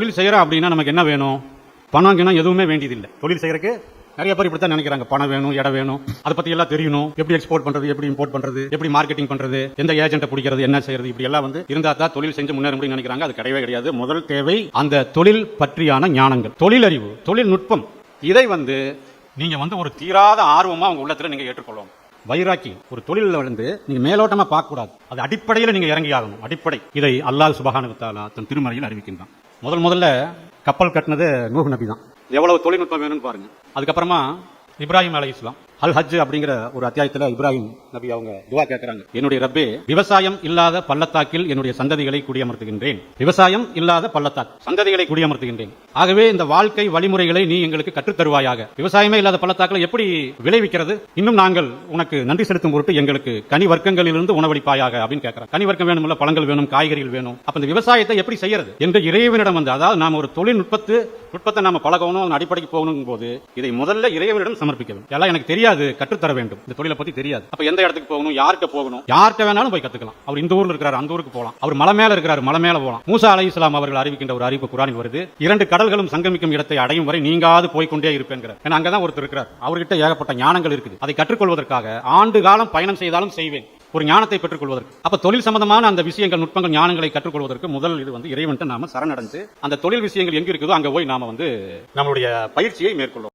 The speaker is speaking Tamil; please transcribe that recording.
தொழில் செய்கிறோம் அப்படின்னா நமக்கு என்ன வேணும்? பணம் கிணம் எதுவுமே வேண்டியதில்லை. தொழில் செய்யறதுக்கு நிறைய பேர் இப்படி தான் நினைக்கிறாங்க. பணம் வேணும் இடம் வேணும். அதை பத்தி எல்லாம் தெரியணும். எப்படி எக்ஸ்போர்ட் பண்றது எப்படி இம்போர்ட் பண்றது எப்படி மார்க்கெட்டிங் பண்றது எந்த ஏஜென்ட்டை பிடிக்கிறது என்ன செய்யறது இப்படி எல்லாம் வந்து இருந்தா தான் தொழில் செஞ்சு முன்னேற முடியும் நினைக்கிறாங்க. அது கிடையவே கிடையாது. முதல் தேவை அந்த தொழில் பற்றியான ஞானங்கள். தொழிலறிவு தொழில்நுட்பம் இதை வந்து நீங்க வந்து ஒரு தீராத ஆர்வமா உங்க உள்ளத்துல நீங்க ஏற்றுக்கொள்ளணும். வைராக்கி ஒரு தொழிலில் வந்து நீங்க மேலோட்டமா பார்க்க கூடாது அது அடிப்படையில் நீங்க இறங்கி ஆகணும் அடிப்படை. இதை அல்லாஹ் சுபஹானஹு தன் திருமறையில் அறிவிக்கின்றான். முதல் முதல்ல கப்பல் கட்டினது நூஹ் நபி தான். எவ்வளவு தொழில்நுட்பம் வேணும்னு பாருங்க. அதுக்கப்புறமா இப்ராஹிம் அலை இஸ்லாம் அல் ஹஜ் அப்படிங்கிற ஒரு அத்தியாயத்துல இப்ராஹிம் நபி அவங்க துவா கேட்கறாங்க என்னுடைய ரப்பே விவசாயம் இல்லாத பள்ளத்தாக்கில் என்னுடைய சந்ததிகளை குடியமர்த்துகின்றேன். விவசாயம் இல்லாத பள்ளத்தாக்கு சந்ததிகளை குடியமர்த்துகின்றேன். ஆகவே இந்த வாழ்க்கை வழிமுறைகளை நீ எங்களுக்கு கற்றுத்தருவாயாக விவசாயமே இல்லாத பள்ளத்தாக்கில் எப்படி விளைவிக்கிறது? இன்னும் நாங்கள் உனக்கு நன்றி செலுத்தும் பொருட்டு எங்களுக்கு கனி வர்க்கங்களிலிருந்து உணவளிப்பாயாக அப்படின்னு கேட்கறாங்க கனி வர்க்கம் வேணும்ல பழங்கள் வேணும் காய்கறிகள் வேணும். அப்ப இந்த விவசாயத்தை எப்படி செய்யறது? என்று இறைவனிடம் வந்து அதாவது நாம ஒரு தொழில்நுட்பத்து நுட்பத்தை நாம பழகணும் அதன் அடிப்படைக்கு போகணும் போது இதை முதல்ல இறைவனிடம் சமர்ப்பிக்கணும் எல்லாம் எனக்கு தெரியாது. கற்றுத்தர வேண்டும். இந்த தொழிலை பத்தி தெரியாது. அப்ப எந்த இடத்துக்கு போகணும் யார்கிட்ட போகணும்? யார்கிட்ட வேணாலும் போய் கத்துக்கலாம். அவர் இந்த ஊர்ல இருக்கிறார் அந்த ஊருக்கு போகலாம் அவர் மலை மேல இருக்கிறார் மலை மேல போகலாம் மூசா அலை இஸ்லாம் அவர்கள் அறிவிக்கின்ற ஒரு அறிவிப்பு குரானில் வருது. இரண்டு கடல்களும் சங்கமிக்கும் இடத்தை அடையும் வரை நீங்காது போய்கொண்டே இருப்பேங்கிறார் ஏன்னா அங்கதான் ஒருத்தர் இருக்கிறார். அவர்கிட்ட ஏகப்பட்ட ஞானங்கள் இருக்குது. அதை கற்றுக்கொள்வதற்காக ஆண்டு காலம் பயணம் செய்தாலும் செய்வேன். ஒரு ஞானத்தை பெற்றுக்கொள்வதற்கு. அப்ப தொழில் சம்பந்தமான அந்த விஷயங்கள் நுட்பங்கள் ஞானங்களை கற்றுக்கொள்வதற்கு முதல் இது வந்து இறைவன்ட்டு நாம சரணடைந்து அந்த தொழில் விஷயங்கள் எங்க இருக்குதோ அங்க போய் நாம வந்து நம்மளுடைய பயிற்சியை மேற்கொள்ளும்